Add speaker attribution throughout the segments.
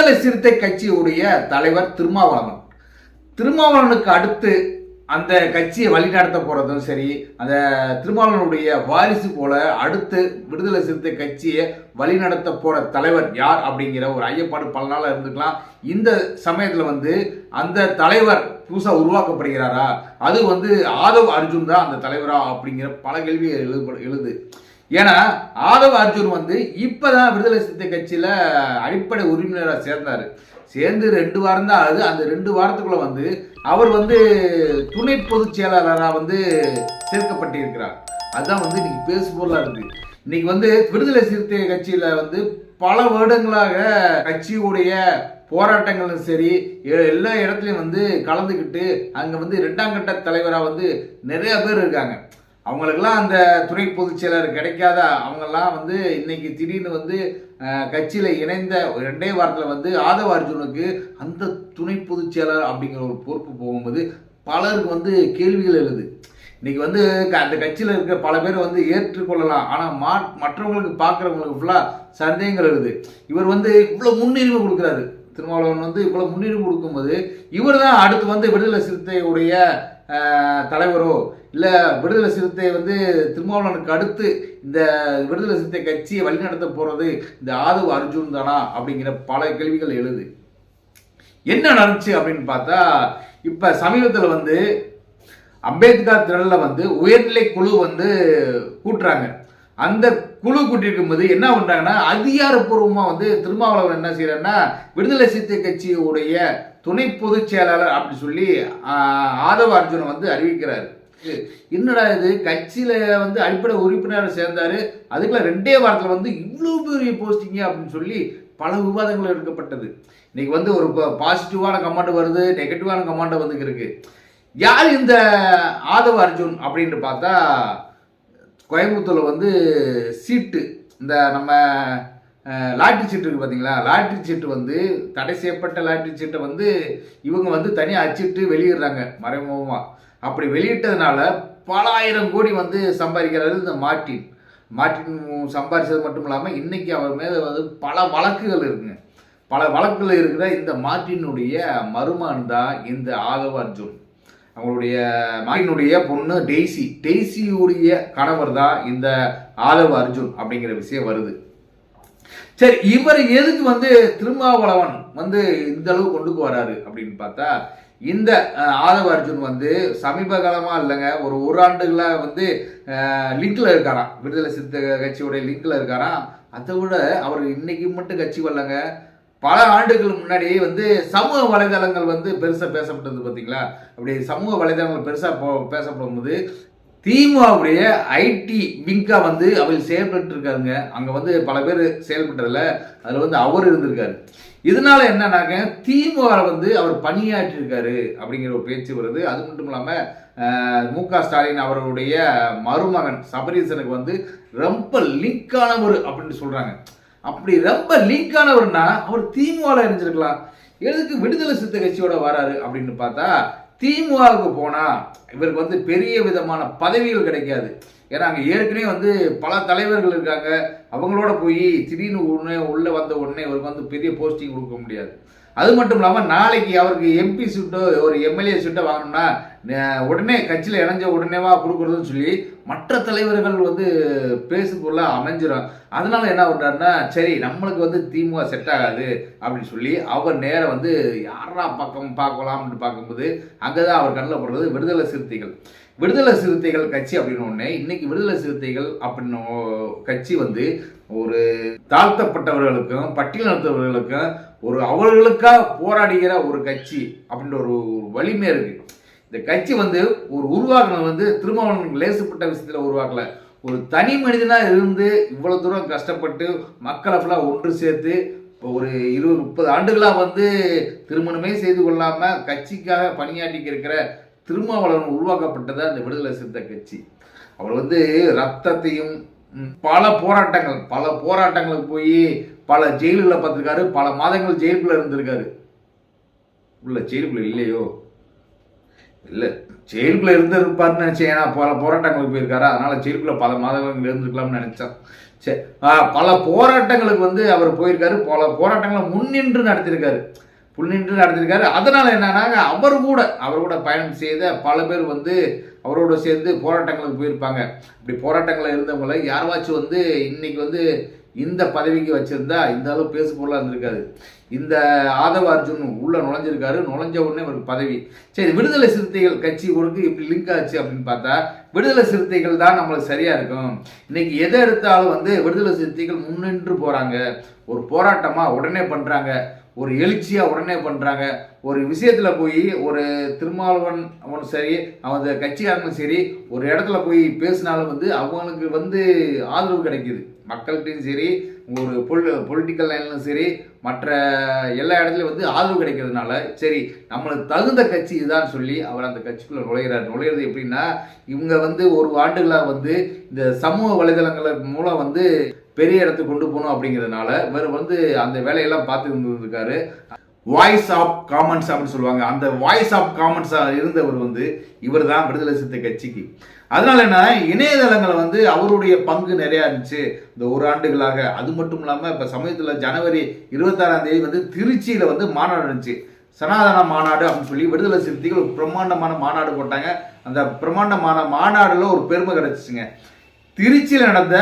Speaker 1: விடுதலை சிறுத்தை கட்சியுடைய தலைவர் திருமாவளவன். திருமாவளவனுக்கு அடுத்து அந்த கட்சியை வழிநடத்த போகிறதும் சரி அந்த திருமாவளவனுடைய வாரிசு போல அடுத்து விடுதலை சிறுத்தை கட்சியை வழிநடத்த போகிற தலைவர் யார் அப்படிங்கிற ஒரு ஐயப்பாடு பல நாளாக இருந்துக்கலாம். இந்த சமயத்தில் வந்து அந்த தலைவர் புதுசாக உருவாக்கப்படுகிறாரா? அது வந்து ஆதவ் அர்ஜுன் தான் அந்த தலைவரா அப்படிங்கிற பல கேள்வி எழுது எழுது. ஏன்னா ஆதவ அர்ஜுன் வந்து இப்பதான் விடுதலை சிறுத்தை கட்சியில அடிப்படை உறுப்பினராக சேர்ந்தாரு. சேர்ந்து ரெண்டு வாரம் தான் ஆகுது. அந்த ரெண்டு வாரத்துக்குள்ள வந்து அவர் வந்து துணை பொதுச் செயலாளராக வந்து சேர்க்கப்பட்டிருக்கிறார். அதுதான் வந்து இன்னைக்கு பேசு பொருளாக இருக்கு. இன்னைக்கு வந்து விடுதலை சிறுத்தை கட்சியில வந்து பல வருடங்களாக கட்சியுடைய போராட்டங்களும் சரி எ- எல்லா இடத்துலையும் வந்து கலந்துக்கிட்டு அங்கே வந்து ரெண்டாம் கட்ட தலைவராக வந்து நிறைய பேர் இருக்காங்க. அவங்களுக்கெல்லாம் அந்த துணை பொதுச் செயலர் கிடைக்காத அவங்கெல்லாம் வந்து இன்னைக்கு திடீர்னு வந்து கட்சியில் இணைந்த ரெண்டே வாரத்தில் வந்து ஆதவ அர்ஜுனுக்கு அந்த துணை பொதுச் செயலர் அப்படிங்கிற ஒரு பொறுப்பு போகும்போது பலருக்கு வந்து கேள்விகள் எழுது. இன்னைக்கு வந்து க- அந்த கட்சியில் இருக்கிற பல பேர் வந்து ஏற்றுக்கொள்ளலாம். ஆனால் மா மற்றவங்களுக்கு பார்க்குறவங்களுக்கு ஃபுல்லாக சந்தேகங்கள் எழுது. இவர் வந்து இவ்வளோ முன்னுரிமை கொடுக்குறாரு. திருமாவளவன் வந்து இவ்வளோ முன்னுரிமை கொடுக்கும்போது இவர் தான் அடுத்து வந்து விடுதலை சிறுத்தையுடைய தலைவரோ இல்லை விடுதலை சிறுத்தை வந்து திருமாவளவனுக்கு அடுத்து இந்த விடுதலை சிறுத்தை கட்சியை வழிநடத்த போகிறது இந்த ஆதவ் அர்ஜுன் தானா அப்படிங்கிற பல கேள்விகள் எழுது. என்ன நடந்துச்சு அப்படின்னு பார்த்தா இப்போ சமீபத்தில் வந்து அம்பேத்கர் திரளில் வந்து உயர்நிலை குழு வந்து கூட்டுறாங்க. அந்த குழு கூட்டியிருக்கும் போது என்ன பண்ணுறாங்கன்னா அதிகாரப்பூர்வமாக வந்து திருமாவளவன் என்ன செய்யறாருன்னா விடுதலை சிறுத்தை கட்சியுடைய துணை பொதுச் செயலாளர் அப்படி சொல்லி ஆதவ அர்ஜுனை வந்து அறிவிக்கிறாரு. என்னடா இது? கட்சியில வந்து அடிப்படை உறுப்பினர் சேர்ந்தாரு. அதுக்குள்ள ரெண்டே வாரத்தில் வந்து இவ்வளோ பெரிய போஸ்டிங்க அப்படின்னு சொல்லி பல விவாதங்கள் எடுக்கப்பட்டது. இன்னைக்கு வந்து ஒரு பாசிட்டிவான கமாண்ட் வருது நெகட்டிவான கமாண்ட் வந்து இருக்கு. யார் இந்த ஆதவ அர்ஜுன் அப்படின்னு பார்த்தா கோயம்புத்தூர்ல வந்து சீட்டு இந்த நம்ம லாட்டரி சீட்டு இருக்குது பார்த்தீங்களா லாட்டரி சீட்டு வந்து தடை செய்யப்பட்ட லாட்டரி சீட்டை வந்து இவங்க வந்து தனியாக அச்சிட்டு வெளியிடுறாங்க மறைமுகமாக அப்படி வெளியிட்டதுனால பல ஆயிரம் கோடி வந்து சம்பாதிக்கிறாரு இந்த மார்ட்டின் மார்ட்டின் சம்பாதிச்சது மட்டும் இல்லாமல் இன்றைக்கி அவர் மேலே வந்து பல வழக்குகள் இருக்குங்க. பல வழக்குகள் இருக்கிற இந்த மார்ட்டினுடைய மருமான் தான் இந்த ஆதவ அர்ஜுன். அவங்களுடைய மார்ட்டினுடைய பொண்ணு டெய்சி. டெய்சியுடைய கணவர் தான் இந்த ஆதவ அர்ஜுன் அப்படிங்கிற விஷயம் வருது. சரி இவர் எதுக்கு வந்து திருமாவளவன் வந்து இந்த அளவு கொண்டுக்கு வராரு அப்படின்னு பார்த்தா இந்த ஆதவ அர்ஜுன் வந்து சமீப காலமாக இல்லைங்க ஒரு ஒரு ஆண்டுகளாக வந்து லிங்கில் இருக்காராம். விடுதலை சித்த கட்சியுடைய லிங்கில் இருக்காராம். அதை விட அவர் இன்னைக்கு மட்டும் கட்சி வரலங்க. பல ஆண்டுகள் முன்னாடி வந்து சமூக வலைதளங்கள் வந்து பெருசாக பேசப்பட்டது பார்த்தீங்களா? அப்படி சமூக வலைதளங்கள் பெருசாக போ பேசப்படும் போது திமுகவுடைய ஐடி விங்காக வந்து அவர் செயல்பட்டு இருக்காருங்க அங்கே வந்து பல பேர் செயல்பட்டதுல அதில் வந்து அவர் இருந்திருக்காரு. இதனால என்னன்னாக்க திமுகவில் வந்து அவர் பணியாற்றியிருக்காரு அப்படிங்கிற ஒரு பேச்சு வருது. அது மட்டும் இல்லாமல் மு க ஸ்டாலின் அவர்களுடைய மருமகன் சபரீசனுக்கு வந்து ரொம்ப லிங்கானவர் அப்படின்னு சொல்கிறாங்க அப்படி ரொம்ப லிங்கானவர்னா அவர் திமுகவில் இருந்திருக்கலாம் எதுக்கு விடுதலை சித்த கட்சியோட வராரு அப்படின்னு பார்த்தா திமுகவுக்கு போனால் இவருக்கு வந்து பெரிய விதமான பதவிகள் கிடைக்காது. ஏன்னா அங்கே ஏற்கனவே வந்து பல தலைவர்கள் இருக்காங்க. அவங்களோட போய் திடீர்னு உடனே உள்ளே வந்த உடனே இவருக்கு வந்து பெரிய போஸ்டிங் கொடுக்க முடியாது. அது மட்டும் இல்லாமல் நாளைக்கு அவருக்கு எம்பி சீட்டோ ஒரு எம்எல்ஏ சீட்டோ வாங்கணும்னா உடனே கட்சியில் இணைஞ்ச உடனேவா கொடுக்குறதுன்னு சொல்லி மற்ற தலைவர்கள் வந்து பேசுக்குள்ள அமைஞ்சிடும் அதனால என்ன பண்ணுறாருன்னா சரி நம்மளுக்கு வந்து திமுக செட் ஆகாது அப்படின்னு சொல்லி அவர் நேரம் வந்து யாரா பக்கம் பார்க்கலாம்னு பார்க்கும்போது அங்கே தான் அவர் கண்ணில் போடுறது விடுதலை சிறுத்தைகள். விடுதலை சிறுத்தைகள் கட்சி அப்படின்னு ஒன்று இன்னைக்கு விடுதலை சிறுத்தைகள் அப்படின்னு கட்சி வந்து ஒரு தாழ்த்தப்பட்டவர்களுக்கும் பட்டியலினத்தவர்களுக்கும் ஒரு அவர்களுக்காக போராடுகிற ஒரு கட்சி அப்படின்ற ஒரு வலிமை இருக்கு. இந்த கட்சி வந்து ஒரு உருவாக்குனது வந்து திருமாவளவன் லேசுப்பட்ட விஷயத்தில் உருவாக்கல. ஒரு தனி மனிதனாக இருந்து இவ்வளோ தூரம் கஷ்டப்பட்டு மக்களை ஃபுல்லாக ஒன்று சேர்த்து இப்போ ஒரு இருபது முப்பது ஆண்டுகளாக வந்து திருமணமே செய்து கொள்ளாமல் கட்சிக்காக பணியாற்றிக்க இருக்கிற திருமாவளவன் உருவாக்கப்பட்டதா அந்த விடுதலை சிறுத்தை கட்சி. அவர் வந்து ரத்தத்தையும் பல போராட்டங்கள் பல போராட்டங்களுக்கு போய் பல ஜெயில்களை பார்த்துருக்காரு பல மாதங்கள் ஜெயிலுக்குள்ள இருந்திருக்காரு. உள்ள ஜெயிலுக்குள்ள இல்லையோ? இல்லை ஜெயிலுக்குள்ள இருந்திருப்பாருன்னு நினைச்சேன். ஏன்னா பல போராட்டங்களுக்கு போயிருக்காரு? அதனால ஜெயிலுக்குள்ள பல மாதங்கள் இருந்திருக்கலாம்னு நினைச்சேன். சரி பல போராட்டங்களுக்கு வந்து அவர் போயிருக்காரு. பல போராட்டங்களை முன்னின்று நடத்தியிருக்காரு முன்னின்று நடத்தியிருக்காரு அதனால என்னன்னாங்க அவர் கூட அவர் கூட பயணம் செய்த பல பேர் வந்து அவரோட சேர்ந்து போராட்டங்களுக்கு போயிருப்பாங்க. இப்படி போராட்டங்களில் இருந்தவங்கள யாராச்சும் வந்து இன்னைக்கு வந்து இந்த பதவிக்கு வச்சுருந்தா இந்த அளவு பேசு பொருளாக இருந்திருக்காது. இந்த ஆதவ அர்ஜுன் உள்ளே நுழைஞ்சிருக்காரு நுழைஞ்ச உடனே ஒரு பதவி. சரி விடுதலை சிறுத்தைகள் கட்சி கொடுக்கு இப்படி லிங்க் ஆச்சு அப்படின்னு பார்த்தா விடுதலை சிறுத்தைகள் தான் நம்மளுக்கு சரியாக இருக்கும். இன்னைக்கு எதை எடுத்தாலும் வந்து விடுதலை சிறுத்தைகள் முன்னின்று போகிறாங்க ஒரு போராட்டமாக உடனே பண்ணுறாங்க ஒரு எழுச்சியாக உடனே பண்ணுறாங்க ஒரு விஷயத்தில் போய் ஒரு திருமாவளவன் அவனும் சரி அவங்க கட்சிக்காரனும் சரி ஒரு இடத்துல போய் பேசினாலும் வந்து அவங்களுக்கு வந்து ஆதரவு கிடைக்கிது. மக்கள்கிட்டையும் சரி ஒரு பொல் பொலிட்டிக்கல் லைன்லையும் சரி மற்ற எல்லா இடத்துலையும் வந்து ஆதரவு கிடைக்கிறதுனால சரி நம்மளுக்கு தகுந்த கட்சி இதுதான் சொல்லி அவர் அந்த கட்சிக்குள்ளே நுழைகிறார் நுழையிறது எப்படின்னா இவங்க வந்து ஒரு ஆண்டுகளாக வந்து இந்த சமூக வலைதளங்கள் மூலம் வந்து பெரிய இடத்துக்கு கொண்டு போகணும் அப்படிங்கிறதுனால இவர் வந்து அந்த வேலையெல்லாம் பார்த்து இருந்திருக்காரு. வாய்ஸ் ஆஃப் காமன்ஸ் அப்படின்னு சொல்லுவாங்க. அந்த வாய்ஸ் ஆஃப் காமன்ஸாக இருந்தவர் வந்து இவர் தான் விடுதலை சிறுத்தை கட்சிக்கு. அதனால என்ன இணையதளங்களை வந்து அவருடைய பங்கு நிறையா இருந்துச்சு. இந்த ஒரு ஆண்டுகளாக. அது மட்டும் இல்லாமல் இப்போ சமயத்தில் ஜனவரி இருபத்தாறாம் தேதி வந்து திருச்சியில் வந்து மாநாடு இருந்துச்சு சனாதன மாநாடு அப்படின்னு சொல்லி விடுதலை சிறுத்தைகள் ஒரு பிரம்மாண்டமான மாநாடு போட்டாங்க. அந்த பிரம்மாண்டமான மாநாடுல ஒரு பெருமை கிடைச்சிச்சுங்க. திருச்சியில் நடந்த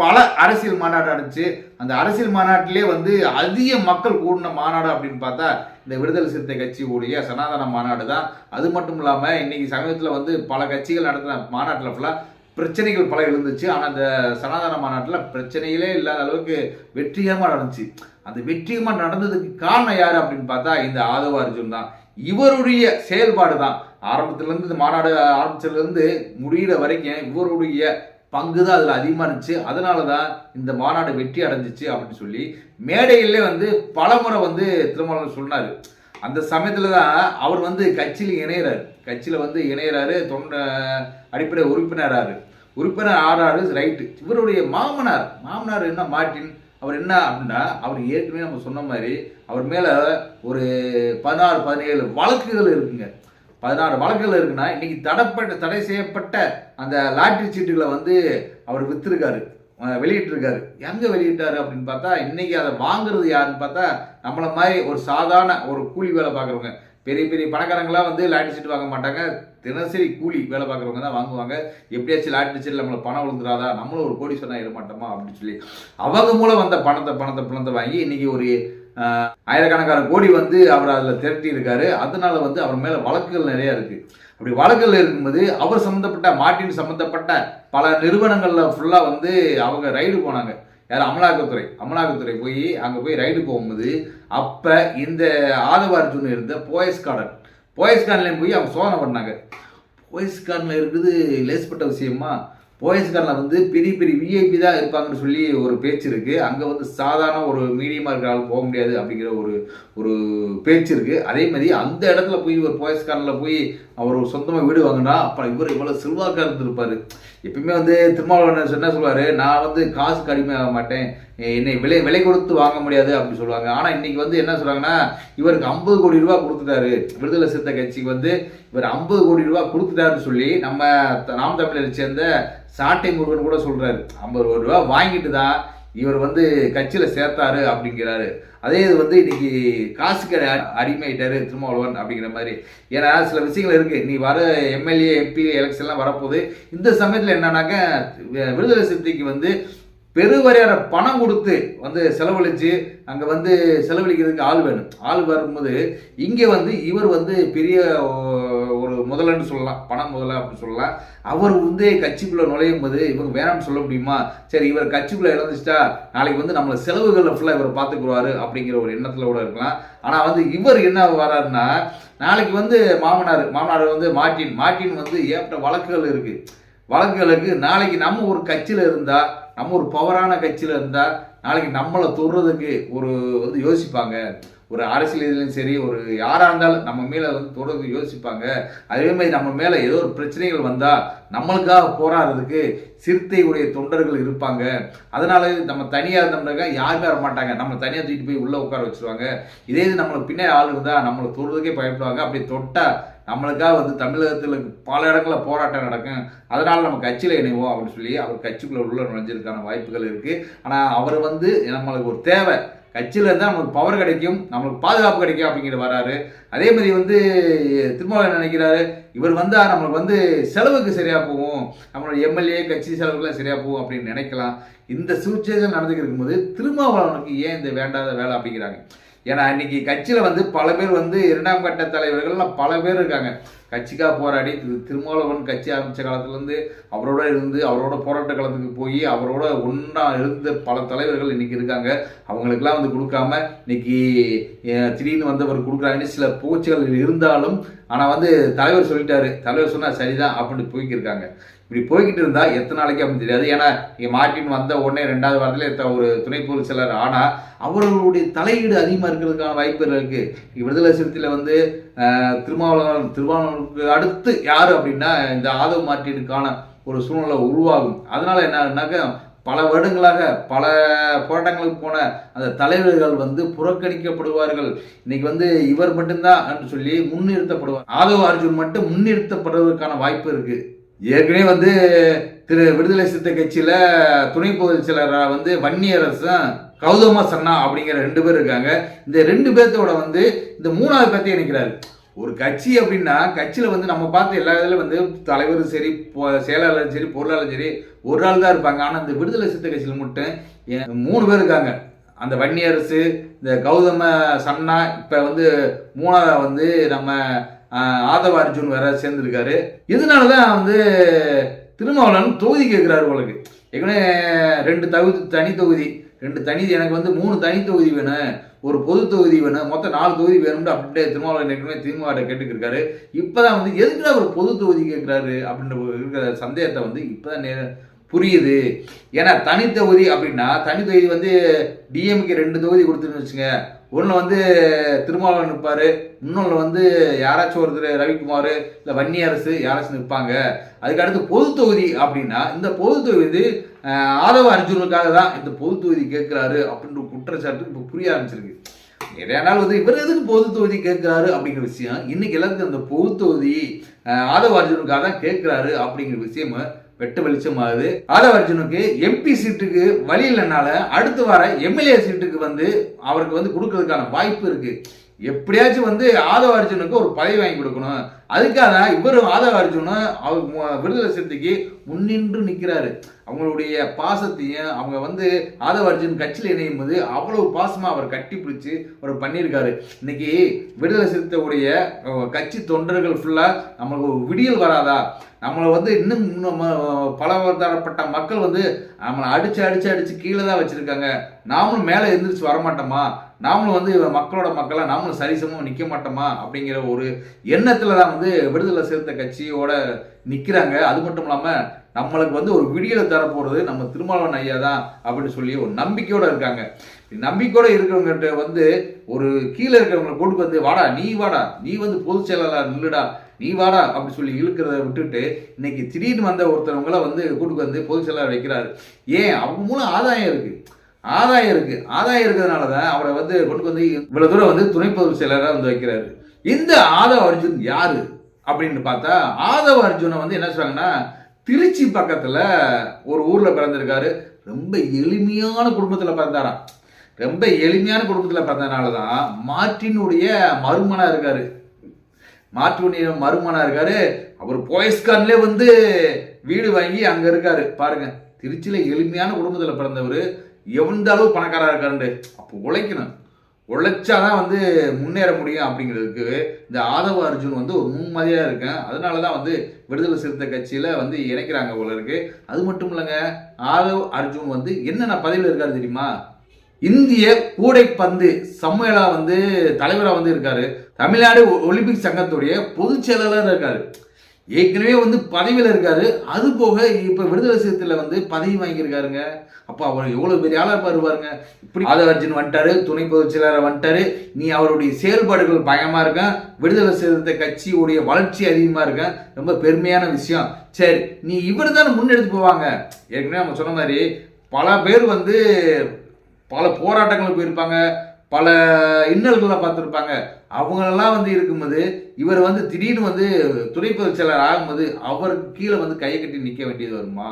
Speaker 1: பல அரசியல் மாநாடு நடந்துச்சு. அந்த அரசியல் மாநாட்டிலே வந்து அதிக மக்கள் கூடின மாநாடு அப்படின்னு பார்த்தா இந்த விடுதலை சிறுத்தை கட்சி உடைய சனாதன மாநாடு தான். அது மட்டும் இல்லாமல் இன்னைக்கு சமயத்தில் வந்து பல கட்சிகள் நடத்தின மாநாட்டில் ஃபுல்லாக பிரச்சனைகள் பல இருந்துச்சு ஆனால் அந்த சனாதன மாநாட்டில் பிரச்சனைகளே இல்லாத அளவுக்கு வெற்றிகரமாக நடந்துச்சு. அந்த வெற்றிகரமாக நடந்ததுக்கு காரணம் யார் அப்படின்னு பார்த்தா இந்த ஆதவ அர்ஜுன் தான். இவருடைய செயல்பாடு தான். ஆரம்பத்துலேருந்து இந்த மாநாடு ஆரம்பிச்சதுலேருந்து முடிகிற வரைக்கும் இவருடைய பங்கு தான் அதில் அதிகமாக இருந்துச்சு. அதனால தான் இந்த மாநாடு வெற்றி அடைஞ்சிச்சு அப்படின்னு சொல்லி மேடையிலே வந்து பலமுறை வந்து திருமணம் சொன்னார். அந்த சமயத்தில் தான் அவர் வந்து கட்சியில் இணையிறாரு. கட்சியில் வந்து இணையிறாரு தொண்ட அடிப்படை உறுப்பினராரு. உறுப்பினர் ஆறாரு ரைட்டு இவருடைய மாமனார் மாமனார் என்ன மார்ட்டின் அவர் என்ன அப்படின்னா அவர் ஏற்கனவே நம்ம சொன்ன மாதிரி அவர் மேலே ஒரு பதினாறு பதினேழு வழக்குகள் இருக்குங்க. பதினாறு வழக்குகள் இருக்குன்னா இன்னைக்கு தடைப்பட்ட தடை செய்யப்பட்ட அந்த லாட்ரி சீட்டுகளை வந்து அவர் விற்றுருக்காரு வெளியிட்டிருக்காரு. எங்க வெளியிட்டாரு அப்படின்னு பார்த்தா இன்னைக்கு அதை வாங்குறது யாருன்னு பார்த்தா நம்மள மாதிரி ஒரு சாதாரண ஒரு கூலி வேலை பார்க்குறவங்க. பெரிய பெரிய பணக்காரங்களாம் வந்து லாட்ரி சீட்டு வாங்க மாட்டாங்க. தினசரி கூலி வேலை பார்க்குறவங்க தான் வாங்குவாங்க. எப்படியாச்சும் லாட்ரி சீட்டில் நம்மளை பணம் விழுந்துடாதா நம்மளும் ஒரு கோடி சொன்னால் மாட்டோமா அப்படின்னு சொல்லி அவங்க மூலம் வந்த பணத்தை பணத்தை பணத்தை வாங்கி இன்னைக்கு ஒரு ஆயிரக்கணக்கான கோடி வந்து அவர் அதில் திரட்டி இருக்காரு அதனால வந்து அவர் மேலே வழக்குகள் நிறைய இருக்கு. அப்படி வழக்குகள் இருக்கும்போது அவர் சம்மந்தப்பட்ட மார்ட்டின் சம்மந்தப்பட்ட பல நிறுவனங்களில் ஃபுல்லாக வந்து அவங்க ரைடு போனாங்க. யார்? அமலாக்கத்துறை. அமலாக்கத்துறை போய் அங்கே போய் ரைடு போகும்போது அப்போ இந்த ஆதவ அர்ஜுன் இருந்த போயஸ் கார்டன் போயஸ் போய் அவங்க சோதனை பண்ணாங்க. போயஸ்கார்டில் இருக்குது லேஸ்பட்ட விஷயமா? போயஸ் வந்து பெரிய பெரிய விஐபி தான் இருப்பாங்கன்னு சொல்லி ஒரு பேச்சு இருக்குது அங்கே வந்து சாதாரண ஒரு மீடியமாக இருக்கிறாலும் போக முடியாது அப்படிங்கிற ஒரு ஒரு பேச்சு இருக்குது அதே மாதிரி அந்த இடத்துல போய் ஒரு போயஸ்காரில் போய் அவர் ஒரு சொந்தமாக வீடு வாங்கினா அப்புறம் இவர் இவ்வளோ செல்வாக்காக இருந்திருப்பார். எப்பயுமே வந்து திருமாவளவன் என்ன சொல்லுவார்? நான் வந்து காசுக்கு அடிமையாக மாட்டேன். என்னை விலை விலை கொடுத்து வாங்க முடியாது அப்படின்னு சொல்லுவாங்க. ஆனால் இன்னைக்கு வந்து என்ன சொல்றாங்கன்னா இவருக்கு ஐம்பது கோடி ரூபா கொடுத்துட்டாரு. விடுதலை சிறுத்தை கட்சிக்கு வந்து இவர் ஐம்பது கோடி ரூபா கொடுத்துட்டாருன்னு சொல்லி நம்ம நாம் தமிழரை சேர்ந்த சாட்டை முருகன் கூட சொல்றாரு. ஐம்பது கோடி ரூபா வாங்கிட்டு தான் இவர் வந்து கட்சியில் சேர்த்தாரு அப்படிங்கிறாரு. அதே இது வந்து இன்னைக்கு காசுக்கு அ- அடிமையிட்டாரு திருமாவளவன் அப்படிங்கிற மாதிரி. ஏன்னா சில விஷயங்கள் இருக்கு. நீ வர எம்எல்ஏ எம்பி எலெக்ஷன்லாம் வரப்போகுது. இந்த சமயத்தில் என்னன்னாக்க வி- விடுதலை சிறுத்தைக்கு வந்து பெருவரையான பணம் கொடுத்து வந்து செலவழித்து அங்கே வந்து செலவழிக்கிறதுக்கு ஆள் வேணும். ஆள் வரும்போது இங்கே வந்து இவர் வந்து பெரிய முதலன்னு சொல்லலாம் பணம் முதல்ல அப்படின்னு சொல்லலாம். அவர் வந்து கட்சிக்குள்ளே நுழையும் போது இவங்க வேணாம்னு சொல்ல முடியுமா? சரி இவர் கட்சிக்குள்ளே இழந்துச்சிட்டா நாளைக்கு வந்து நம்மளை செலவுகளை ஃபுல்லாக இவர் பார்த்துக்குருவாரு அப்படிங்கிற ஒரு எண்ணத்தில் கூட இருக்கலாம். ஆனால் வந்து இவர் என்ன வராருன்னா நாளைக்கு வந்து மாமனார் மாமனார் வந்து மார்ட்டின் மார்ட்டின் வந்து ஏற்பட்ட வழக்குகள் இருக்குது வழக்குகளுக்கு நாளைக்கு நம்ம ஒரு கட்சியில் இருந்தால் நம்ம ஒரு பவரான கட்சியில் இருந்தால் நாளைக்கு நம்மளை தொடுறதுக்கு ஒரு வந்து யோசிப்பாங்க. ஒரு அரசியல் இதுலையும் சரி ஒரு யாராக இருந்தாலும் நம்ம மேலே வந்து தொடர்ந்து யோசிப்பாங்க. அதே மாதிரி நம்ம மேலே ஏதோ ஒரு பிரச்சனைகள் வந்தால் நம்மளுக்காக போராடுறதுக்கு சிறுத்தையுடைய தொண்டர்கள் இருப்பாங்க. அதனால நம்ம தனியாக இருந்தோம்னாக்கா யாருமே வர மாட்டாங்க நம்ம தனியாக தூக்கிட்டு போய் உள்ளே உட்கார வச்சுருவாங்க. இதே இது நம்மளுக்கு பின்னாடி ஆள் இருந்தால் நம்மளை தொடுறதுக்கே பயப்படுவாங்க. அப்படி தொட்டால் நம்மளுக்காக வந்து தமிழகத்தில் பல இடங்களில் போராட்டம் நடக்கும். அதனால் நம்ம கட்சியில் இணைவோம் அப்படின்னு சொல்லி அவர் கட்சிக்குள்ளே உள்ள நுழைஞ்சிருக்கான வாய்ப்புகள் இருக்குது ஆனால் அவர் வந்து நம்மளுக்கு ஒரு தேவை. கட்சியில் இருந்தால் நமக்கு பவர் கிடைக்கும் நம்மளுக்கு பாதுகாப்பு கிடைக்கும் அப்படிங்கிற வராரு. அதே மாதிரி வந்து திருமாவளவன் நினைக்கிறாரு? இவர் வந்தால் நம்மளுக்கு வந்து செலவுக்கு சரியாக போகும். நம்மளோட எம்எல்ஏ கட்சி செலவுக்குலாம் சரியாக போகும் அப்படின்னு நினைக்கலாம். இந்த சுச்சுவேஷன் நடந்துக்கிட்டு இருக்கும்போது திருமாவளவனுக்கு ஏன் இந்த வேண்டாத வேலை அப்படிங்கிறாங்க? ஏன்னா இன்னைக்கு கட்சியில் வந்து பல பேர் வந்து இரண்டாம் கட்ட தலைவர்கள்லாம் பல பேர் இருக்காங்க. கட்சிக்காக போராடி திரு திருமாவளவன் கட்சி ஆரம்பித்த காலத்துலேருந்து அவரோட இருந்து அவரோட போராட்ட காலத்துக்கு போய் அவரோட ஒன்றா இருந்த பல தலைவர்கள் இன்றைக்கி இருக்காங்க. அவங்களுக்கெல்லாம் வந்து கொடுக்காம இன்னைக்கு திடீர்னு வந்தவர் கொடுக்குறாங்கன்னு சில பூச்சிகள் இருந்தாலும் ஆனால் வந்து தலைவர் சொல்லிட்டாரு. தலைவர் சொன்னால் சரிதான் அப்படின்னு போய்க்கிருக்காங்க. இப்படி போய்கிட்டு இருந்தால் எத்தனை நாளைக்கு அப்படின்னு தெரியாது. ஏன்னா இங்கே மார்ட்டின் வந்த உடனே ரெண்டாவது வாரத்தில் எத்த ஒரு துணை பொதுச் ஆனால் அவர்களுடைய தலையீடு அதிகமாக இருக்கிறதுக்கான வாய்ப்பு இருக்குது விடுதலை சிறுத்தையில் வந்து திருமாவளவன் திருமாவளவனுக்கு அடுத்து யார் அப்படின்னா இந்த ஆதவ மாற்றீடுக்கான ஒரு சூழ்நிலை உருவாகும். அதனால் என்ன பல வருடங்களாக பல போராட்டங்களுக்கு போன அந்த தலைவர்கள் வந்து புறக்கணிக்கப்படுவார்கள். இன்னைக்கு வந்து இவர் மட்டும்தான் என்று சொல்லி முன்னிறுத்தப்படுவார். ஆதவ அர்ஜுன் மட்டும் முன்னிறுத்தப்படுவதற்கான வாய்ப்பு இருக்குது ஏற்கனவே வந்து திரு விடுதலை சிறுத்தை கட்சியில துணை பொதுச் செயலராக வந்து வன்னியரசும் கௌதம சன்னா அப்படிங்கிற ரெண்டு பேர் இருக்காங்க. இந்த ரெண்டு பேர்த்தோட வந்து இந்த மூணாவது பேர்த்தையும் நினைக்கிறாரு ஒரு கட்சி அப்படின்னா கட்சியில் வந்து நம்ம பார்த்த எல்லா இதில் வந்து தலைவரும் சரி செயலாளரும் சரி பொருளாளரும் சரி ஒரு ஆள் தான் இருப்பாங்க. ஆனால் இந்த விடுதலை சித்த கட்சியில் மட்டும் மூணு பேர் இருக்காங்க. அந்த வன்னியரசு இந்த கௌதம சன்னா இப்போ வந்து மூணாவது வந்து நம்ம ஆதவ அர்ஜுன் வேற சேர்ந்துருக்காரு. இதனால தான் வந்து திருமாவளவன் தொகுதி கேட்குறாரு உங்களுக்கு ஏற்கனவே ரெண்டு தகுதி தனி தொகுதி ரெண்டு தனி எனக்கு வந்து மூணு தனி தொகுதி வேணும் ஒரு பொது தொகுதி வேணும் மொத்தம் நாலு தொகுதி வேணும்னு அப்படின்ட்டு திருமாவளவன் ஏற்கனவே திமுக கேட்டுக்கிருக்காரு. இப்போதான் வந்து எதுக்குடா ஒரு பொது தொகுதி கேட்குறாரு அப்படின்ற இருக்கிற சந்தேகத்தை வந்து இப்போதான் நே புரியுது. ஏன்னா தனித்தொகுதி அப்படின்னா தனி தொகுதி வந்து டிஎம்கே ரெண்டு தொகுதி கொடுத்துருன்னு வச்சுங்க ஒன்று வந்து திருமாவளவன் நிற்பார் இன்னொன்று வந்து யாராச்சும் ஒருத்தர் ரவிக்குமார் இல்லை வன்னியரசு யாராச்சும் நிற்பாங்க. அதுக்கு அடுத்து பொது தொகுதி அப்படின்னா இந்த பொது தொகுதி ஆதவ அர்ஜுனுக்காக தான் இந்த பொது தொகுதி கேட்குறாரு அப்படின்ற குற்றச்சாட்டு இப்போ புரிய ஆரம்பிச்சிருக்கு. நிறைய நாள் வந்து இவர் எதுக்கு பொது தொகுதி கேட்குறாரு அப்படிங்கிற விஷயம் இன்னைக்கு எல்லாத்துக்கும் அந்த பொது தொகுதி ஆதவ அர்ஜுனுக்காக தான் கேட்குறாரு அப்படிங்கிற விஷயமா வெட்ட வெளிச்சமாகுது. ஆதவ அர்ஜுனுக்கு எம்பி சீட்டுக்கு வழி இல்லைனால அடுத்து வர எம்எல்ஏ சீட்டுக்கு வந்து அவருக்கு வந்து கொடுக்கறதுக்கான வாய்ப்பு இருக்கு. எப்படியாச்சும் வந்து ஆதவ அர்ஜுனுக்கு ஒரு பதவி வாங்கி கொடுக்கணும். அதுக்காக தான் இவரும் ஆதவ அர்ஜுனும் அவர் விடுதலை சிறுத்தைக்கு முன்னின்று நிற்கிறாரு அவங்களுடைய பாசத்தையும் அவங்க வந்து ஆதவ அர்ஜுன் கட்சியில் இணையும் போது அவ்வளவு பாசமாக அவர் கட்டி பிடிச்சி அவர் பண்ணியிருக்காரு. இன்னைக்கு விடுதலை சிறுத்தையுடைய கட்சி தொண்டர்கள் ஃபுல்லாக நம்மளுக்கு விடியல் வராதா? நம்மளை வந்து இன்னும் இன்னும் பல தரப்பட்ட மக்கள் வந்து நம்மளை அடிச்சு அடிச்சு அடிச்சு கீழே தான் வச்சிருக்காங்க. நாமளும் மேலே எந்திரிச்சு வர மாட்டோமா நாமளும் வந்து மக்களோட மக்களாக நாமளும் சரிசமமாக நிற்க மாட்டோமா? அப்படிங்கிற ஒரு எண்ணத்தில் தான் வந்து விடுதலை சிறுத்தை கட்சியோட நிற்கிறாங்க அது மட்டும் இல்லாமல் நம்மளுக்கு வந்து ஒரு விடியலை தரப்போகிறது நம்ம திருமாவளவன் ஐயா தான் அப்படின்னு சொல்லி ஒரு நம்பிக்கையோடு இருக்காங்க. நம்பிக்கையோட இருக்கிறவங்ககிட்ட வந்து ஒரு கீழே இருக்கிறவங்களை கூட்டு வந்து வாடா நீ வாடா நீ வந்து பொதுச் செயலாளர் நில்லுடா நீ வாடா அப்படி சொல்லி இழுக்கிறத விட்டுட்டு இன்னைக்கு திடீர்னு வந்த ஒருத்தவங்கள வந்து கூட்டுக்கு வந்து பொதுச் செயலாளர் வைக்கிறாரு. ஏன்? அவங்க மூலம் ஆதாயம் இருக்குது ஆதாயம் இருக்கு. ஆதாயம் இருக்கிறதுனால தான் அவரை வந்து கொண்டு வந்து இவ்வளோ தூரம் வந்து துணை பொதுச் செயலராக வந்து வைக்கிறாரு. இந்த ஆதவ அர்ஜுன் யாரு? அப்படின்னு பார்த்தா ஆதவ அர்ஜுனை வந்து என்ன சொல்றாங்கன்னா திருச்சி பக்கத்தில் ஒரு ஊரில் பிறந்திருக்காரு. ரொம்ப எளிமையான குடும்பத்தில் பிறந்தாராம். ரொம்ப எளிமையான குடும்பத்தில் பிறந்தனால தான் மார்ட்டினுடைய மருமனா இருக்காரு. மார்ட்டினுடைய மருமனா இருக்காரு. அவர் போயஸ்கான்லே வந்து வீடு வாங்கி அங்க இருக்காரு. பாருங்க திருச்சியில் எளிமையான குடும்பத்தில் பிறந்தவர் எந்த அளவு பணக்காரா இருக்காருண்டு. அப்போ உழைக்கணும். உழைச்சாதான் வந்து முன்னேற முடியும் அப்படிங்கிறதுக்கு இந்த ஆதவ அர்ஜுன் வந்து ஒரு முன்மாதிரியா இருக்கேன். அதனால தான் வந்து விடுதலை சிறுத்தை கட்சியில வந்து இணைக்கிறாங்க போல இருக்கு. அது மட்டும் இல்லைங்க ஆதவ் அர்ஜுன் வந்து என்னென்ன பதவியில் இருக்காரு தெரியுமா? இந்திய கூடைப்பந்து சம்மேளா வந்து தலைவராக வந்து இருக்காரு. தமிழ்நாடு ஒலிம்பிக் சங்கத்துடைய பொதுச் செயலாளர் இருக்காரு. ஏற்கனவே வந்து பதவியில் இருக்காரு. அது போக இப்போ விடுதலை சிறுத்தையில் வந்து பதவி வாங்கியிருக்காருங்க. அப்போ அவர் எவ்வளோ பெரிய ஆளாக வருவாருங்க இப்படி ஆதவர்ஜன் வந்துட்டாரு துணை பொதுச் செயலாளர் வந்துட்டாரு. நீ அவருடைய செயல்பாடுகள் பயமாக இருக்கேன் விடுதலை சிறுத்தை கட்சியுடைய வளர்ச்சி அதிகமாக இருக்கேன் ரொம்ப பெருமையான விஷயம். சரி நீ இவர் தான் முன்னெடுத்து போவாங்க. ஏற்கனவே நம்ம சொன்ன மாதிரி பல பேர் வந்து பல போராட்டங்களுக்கு போயிருப்பாங்க. பல இன்னல்களை பார்த்துருப்பாங்க. அவங்களெல்லாம் வந்து இருக்கும்போது இவர் வந்து திடீர்னு வந்து துணை செயலர் ஆகும்போது அவருக்கு கீழே வந்து கையை கட்டி நிற்க வேண்டியது வருமா?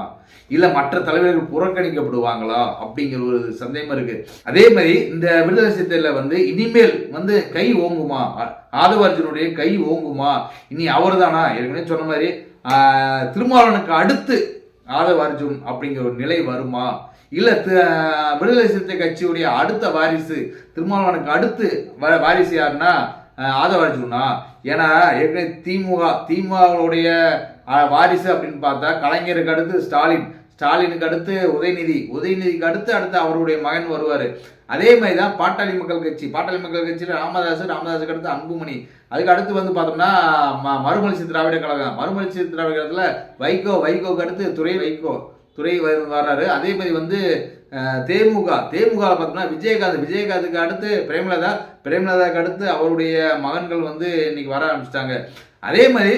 Speaker 1: இல்லை மற்ற தலைவர்கள் புறக்கணிக்கப்படுவாங்களா? அப்படிங்கிற ஒரு சந்தேகம் இருக்குது அதே மாதிரி இந்த விடுதலை சிறுத்தையில் வந்து இனிமேல் வந்து கை ஓங்குமா? ஆதவார்ஜுனுடைய கை ஓங்குமா? இனி அவர் தானா ஏற்கனவே சொன்ன மாதிரி ஆஹ், திருமாவளவனுக்கு அடுத்து ஆதவார்ஜுன் அப்படிங்கிற ஒரு நிலை வருமா? இல்லை விடுதலை சிறுத்தை கட்சியுடைய அடுத்த வாரிசு திருமாவளவனுக்கு அடுத்து வ வாரிசு யாருன்னா அஹ், ஆதவ அர்ஜுனா ஏன்னா ஏற்கனவே திமுக திமுகவுடைய வாரிசு அப்படின்னு பார்த்தா கலைஞருக்கு அடுத்து ஸ்டாலின். ஸ்டாலினுக்கு அடுத்து உதயநிதி. உதயநிதிக்கு அடுத்து அடுத்து அவருடைய மகன் வருவார். அதே மாதிரி தான் பாட்டாளி மக்கள் கட்சி. பாட்டாளி மக்கள் கட்சியில் ராமதாஸ் ராமதாஸுக்கு அடுத்து அன்புமணி. அதுக்கு அடுத்து வந்து பார்த்தோம்னா ம மறுமலர்ச்சி திராவிட கழகம். மறுமலர்ச்சி திராவிட கழகத்தில் வைகோ வைகோக்கு அடுத்து துறை வைகோ. துறை வர்றாரு. அதே மாதிரி வந்து தேமுக. தேமுக பார்த்தோம்னா விஜயகாந்த். விஜயகாந்துக்கு அடுத்து பிரேமலதா. பிரேமலதாக்கு அடுத்து அவருடைய மகன்கள் வந்து இன்னைக்கு வர ஆரம்பிச்சிட்டாங்க. அதே மாதிரி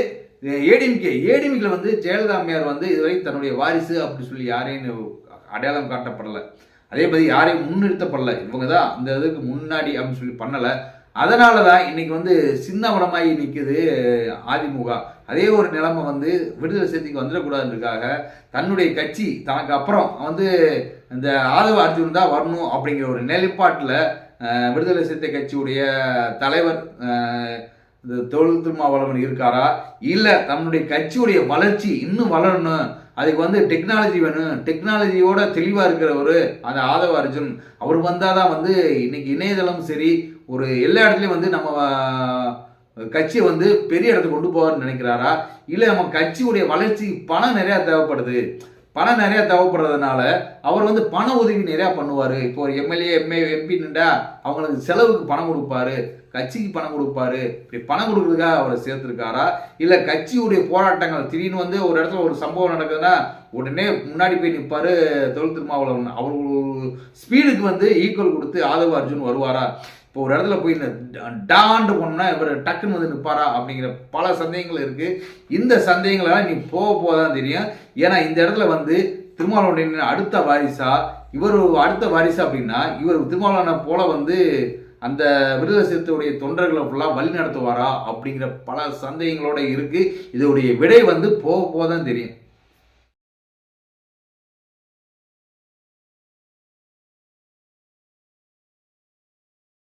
Speaker 1: ஏடிஎம்கே. ஏடிஎம்கேல வந்து ஜெயலலிதா அம்மையார் வந்து இதுவரை தன்னுடைய வாரிசு அப்படி சொல்லி யாரையும் அடையாளம் காட்டப்படலை. அதே மாதிரி யாரையும் முன்னிறுத்தப்படலை. இவங்க தான் இந்த இதுக்கு முன்னாடி அப்படின்னு சொல்லி பண்ணலை. அதனால தான் இன்னைக்கு வந்து சின்னவனமாகி நிற்குது அதிமுக. அதே ஒரு நிலைமை வந்து விடுதலை சேர்த்திக்கு வந்துடக்கூடாதுன்றதுக்காக தன்னுடைய கட்சி தனக்கு அப்புறம் வந்து இந்த ஆதவ அர்ஜுன் தான் வரணும் அப்படிங்கிற ஒரு நிலைப்பாட்டில் விடுதலை சிறுத்தை கட்சியுடைய தலைவர் இந்த தொழில் திருமாவளவன் இருக்காரா? இல்லை தன்னுடைய கட்சியுடைய வளர்ச்சி இன்னும் வளரணும். அதுக்கு வந்து டெக்னாலஜி வேணும். டெக்னாலஜியோட தெளிவாக இருக்கிறவர் அந்த ஆதவ அர்ஜுன். அவர் வந்தால் தான் வந்து இன்னைக்கு இணையதளம் சரி ஒரு எல்லா இடத்துலையும் வந்து நம்ம கட்சியை வந்து பெரிய இடத்துக்கு கொண்டு போவார்னு நினைக்கிறாரா? இல்லை நம்ம கட்சியுடைய வளர்ச்சிக்கு பணம் நிறையா தேவைப்படுது. பணம் நிறையா தேவைப்படுறதுனால அவர் வந்து பண உதவி நிறையா பண்ணுவார். இப்போ ஒரு எம்எல்ஏ எம்ஏ எம்பி நின்றா அவங்களுக்கு செலவுக்கு பணம் கொடுப்பாரு. கட்சிக்கு பணம் கொடுப்பாரு. இப்படி பணம் கொடுக்குறதுக்காக அவரை சேர்த்துருக்காரா? இல்லை கட்சியுடைய போராட்டங்கள் திடீர்னு வந்து ஒரு இடத்துல ஒரு சம்பவம் நடக்குதுன்னா உடனே முன்னாடி போய் நிற்பாரு தொழில் திருமாவளவன். அவர் ஸ்பீடுக்கு வந்து ஈக்குவல் கொடுத்து ஆதவ அர்ஜுன் வருவாரா? இப்போ ஒரு இடத்துல போய் இந்த டாண்டு போனோம்னா இவர் டக்குன்னு வந்து நிற்பாரா அப்படிங்கிற பல சந்தேகங்கள் இருக்கு. இந்த சந்தேகங்களெல்லாம் நீ போக போக தான் தெரியும். ஏன்னா இந்த இடத்துல வந்து திருமாவளவனின் அடுத்த வாரிசா இவர் அடுத்த வாரிசா அப்படின்னா இவர் திருமாவளவனை போல வந்து அந்த விடுதலை சிறுத்தையுடைய தொண்டர்களை ஃபுல்லாக வழி நடத்துவாரா அப்படிங்கிற பல சந்தேகங்களோட இருக்கு. இதோடைய விடை வந்து போக போக தான் தெரியும்.